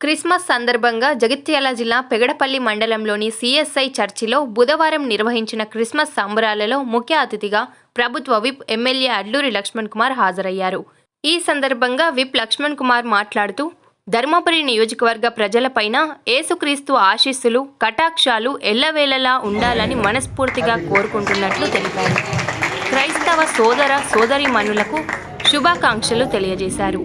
Christmas సందర్భంగా జగిత్యాల జిల్లా పెగడపల్లి మండలంలోని సిఎస్ఐ చర్చిలో బుధవారం నిర్వహించిన క్రిస్మస్ సంబరాలలో ముఖ్య అతిథిగా ప్రభుత్వ విప్ ఎమ్మెల్యే అడ్లూరి లక్ష్మణ్ కుమార్ హాజరయ్యారు. ఈ సందర్భంగా విప్ లక్ష్మణ్ కుమార్ మాట్లాడుతూ ధర్మపురి నియోజకవర్గ ప్రజలపైన ఏసుక్రీస్తు ఆశీస్సులు కటాక్షాలు ఎల్లవేళలా ఉండాలని మనస్ఫూర్తిగా కోరుకుంటున్నట్లు తెలిపారు. క్రైస్తవ సోదర సోదరిమణులకు శుభాకాంక్షలు తెలియజేశారు.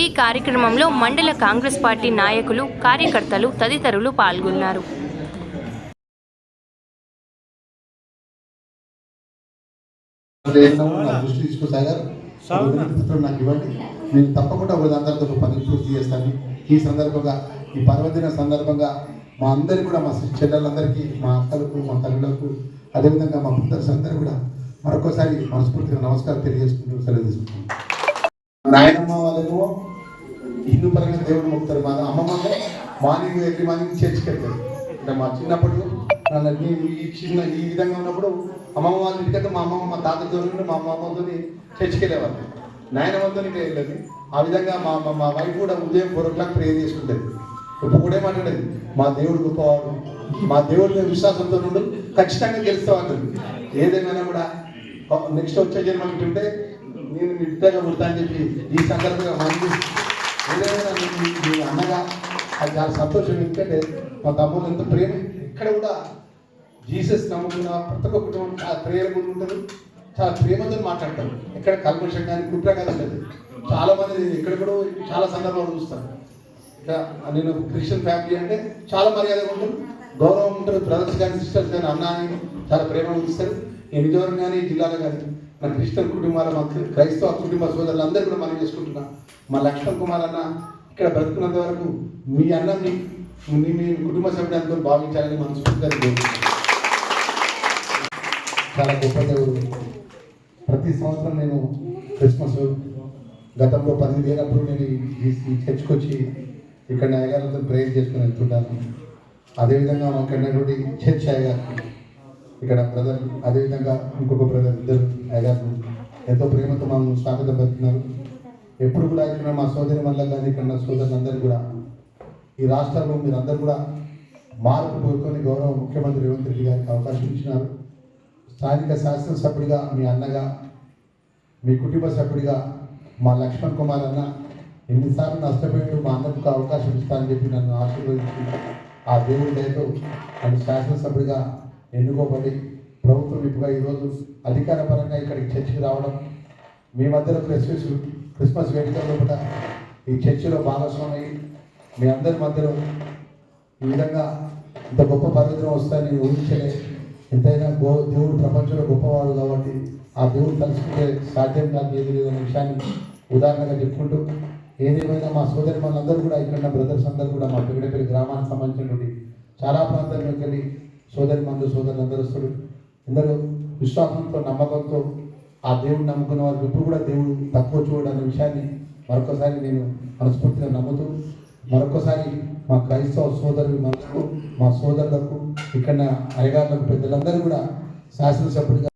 ఈ కార్యక్రమంలో మండల కాంగ్రెస్ పార్టీ నాయకులు కార్యకర్తలు తదితరులు పాల్గొన్నారు. నేను తప్పకుండా ఒక పని పూర్తి చేస్తాను. ఈ సందర్భంగా ఈ పర్వదిన సందర్భంగా మా అందరికి కూడా మా చెల్లెలందరికీ మా అక్కలకు మా తల్లులకు అదేవిధంగా మా బ్రదర్స్ అందరూ కూడా మరొకసారి మనస్ఫూర్తిగా నమస్కారం తెలియజేసుకుంటూ సెలవు తీసుకుంటున్నాను. నాయనమ్మ వాళ్ళేమో హిందూ పరంగా దేవుడు మొక్కుతారు. మా అమ్మమ్మ మార్నింగ్ ఎవ్రీ మార్నింగ్ చర్చికి వెళ్తారు. అంటే మా చిన్నప్పుడు నన్ను ఈ- చిన్న ఈ విధంగా ఉన్నప్పుడు అమ్మమ్మ వాళ్ళ ఇంటికంటే మా అమ్మమ్మ మా తాతతో మా అమ్మమ్మతో చర్చికి వెళ్ళేవాళ్ళు. నాయనమ్మతో వెళ్ళేది. ఆ విధంగా మా మా- మా వైఫ్ కూడా ఉదయం ఫోర్ ఓ క్లాక్ ప్రేయర్ చేసుకుంటుంది. ఇప్పుడు కూడా ఏమంటాడు మా దేవుడు గొప్పవాడు. మా దేవుడి మీద విశ్వాసంతో నుండి ఖచ్చితంగా గెలుస్తాం అంటుంది ఏదేమైనా కూడా నెక్స్ట్ వచ్చే జన్మ ఉంటే నేను నిట్టగా పుడతా అని చెప్పి ఈ సందర్భంగా మంది ఏదైనా మీ- అన్నగా అది చాలా సంతోషం ఎందుకంటే మా తమ్ముడు ఎంత ప్రేమ. ఇక్కడ కూడా జీసస్ నమ్ముకున్న ప్రతి ఒక్క కుటుంబం చాలా ప్రేమ ఉంటారు చాలా ప్రేమతో మాట్లాడతారు. ఎక్కడ కల్మషం కానీ కుట్ర కానీ లేదు చాలా మంది నేను ఇక్కడ కూడా చాలా సందర్భాలు చూస్తాను ఇంకా నేను క్రిస్టియన్ ఫ్యామిలీ అంటే చాలా మర్యాదగా ఉంటారు. గౌరవం ఉంటారు బ్రదర్స్ కానీ సిస్టర్స్ కానీ అన్న చాలా ప్రేమ చూస్తారు నేను నిజవరం కానీ జిల్లాలో కానీ మన క్రిస్టియన్ కుటుంబాల మా క్రైస్తవ కుటుంబ సోదరులందరూ కూడా మనం చేసుకుంటున్నాం మా లక్ష్మణ్ కుమార్ అన్న ఇక్కడ బ్రతుకున్నంత వరకు మీ అన్నని మీ కుటుంబ సభ్యులందరూ భావించాలని మనస్ఫూర్తిగా చాలా గొప్ప దేవుడు. ప్రతి సంవత్సరం నేను క్రిస్మస్ గతంలో పది లేనప్పుడు నేను ఈ- ఈ- ఈ చర్చ్కి వచ్చి ఇక్కడ అయ్యగారితో ప్రేయర్ చేసుకుని వెళ్తుంటాను. అదేవిధంగా మా కన్నటువంటి చర్చ్ అయ్యగారు ఇక్కడ బ్రదర్ అదేవిధంగా ఇంకొక బ్రదర్ ఇద్దరు అయ్యారు. ఎంతో ప్రేమతో మమ్మల్ని స్వాగతం పెడుతున్నారు ఎప్పుడు కూడా ఇక్కడ మా సోదరి వల్ల కానీ ఇక్కడ నా సోదరులందరూ కూడా ఈ రాష్ట్రంలో మీరందరూ కూడా మార్పు కోరుకొని గౌరవ ముఖ్యమంత్రి రేవంత్ రెడ్డి గారికి అవకాశం ఇచ్చినారు. స్థానిక శాసనసభ్యుడిగా మీ అన్నగా మీ కుటుంబ సభ్యుడిగా మా లక్ష్మణ్ కుమార్ అన్న ఎన్నిసార్లు నష్టపోయాడు మా అన్నకు అవకాశం ఇస్తానని చెప్పి నన్ను ఆశీర్వదించి ఆ దేవుడి దయతో నన్ను శాసనసభ్యుడిగా ఎన్నుకోబడి ప్రభుత్వం ఇప్పుగా ఈరోజు అధికారపరంగా ఇక్కడికి చర్చికి రావడం మీ మధ్యలో క్రిస్మస్ క్రిస్మస్ వేడుకల్లో కూడా ఈ చర్చిలో భాగస్వామి మీ అందరి మధ్యలో ఈ విధంగా ఇంత గొప్ప పర్వదినం వస్తాయని నేను ఊహించలే. ఎంతైనా గో దేవుడు ప్రపంచంలో గొప్పవాడు కాబట్టి ఆ దేవుడు తలుచుకుంటే సాధ్యం కాదు ఏది లేదనే విషయాన్ని ఉదాహరణగా చెప్పుకుంటూ ఏదేమైనా మా సోదరి మనందరూ కూడా ఇక్కడ బ్రదర్స్ అందరూ కూడా మా పెగడపల్లి గ్రామానికి సంబంధించినటువంటి చాలా ప్రాంతాల్లోకి వెళ్ళి సోదరి మందు సోదరులు అందరూ వస్తారు. విశ్వాసంతో నమ్మకంతో ఆ దేవుడిని నమ్ముకున్న వారికి ఇప్పుడు కూడా దేవుడు తక్కువ చూడడం అనే విషయాన్ని మరొకసారి నేను మనస్ఫూర్తిగా నమ్ముతూ మరొకసారి మా క్రైస్తవ సోదరులు మనకు మా సోదరులకు ఇక్కడ అయ్యగారులకు పెద్దలందరూ కూడా శాసనసభ్యుడిగా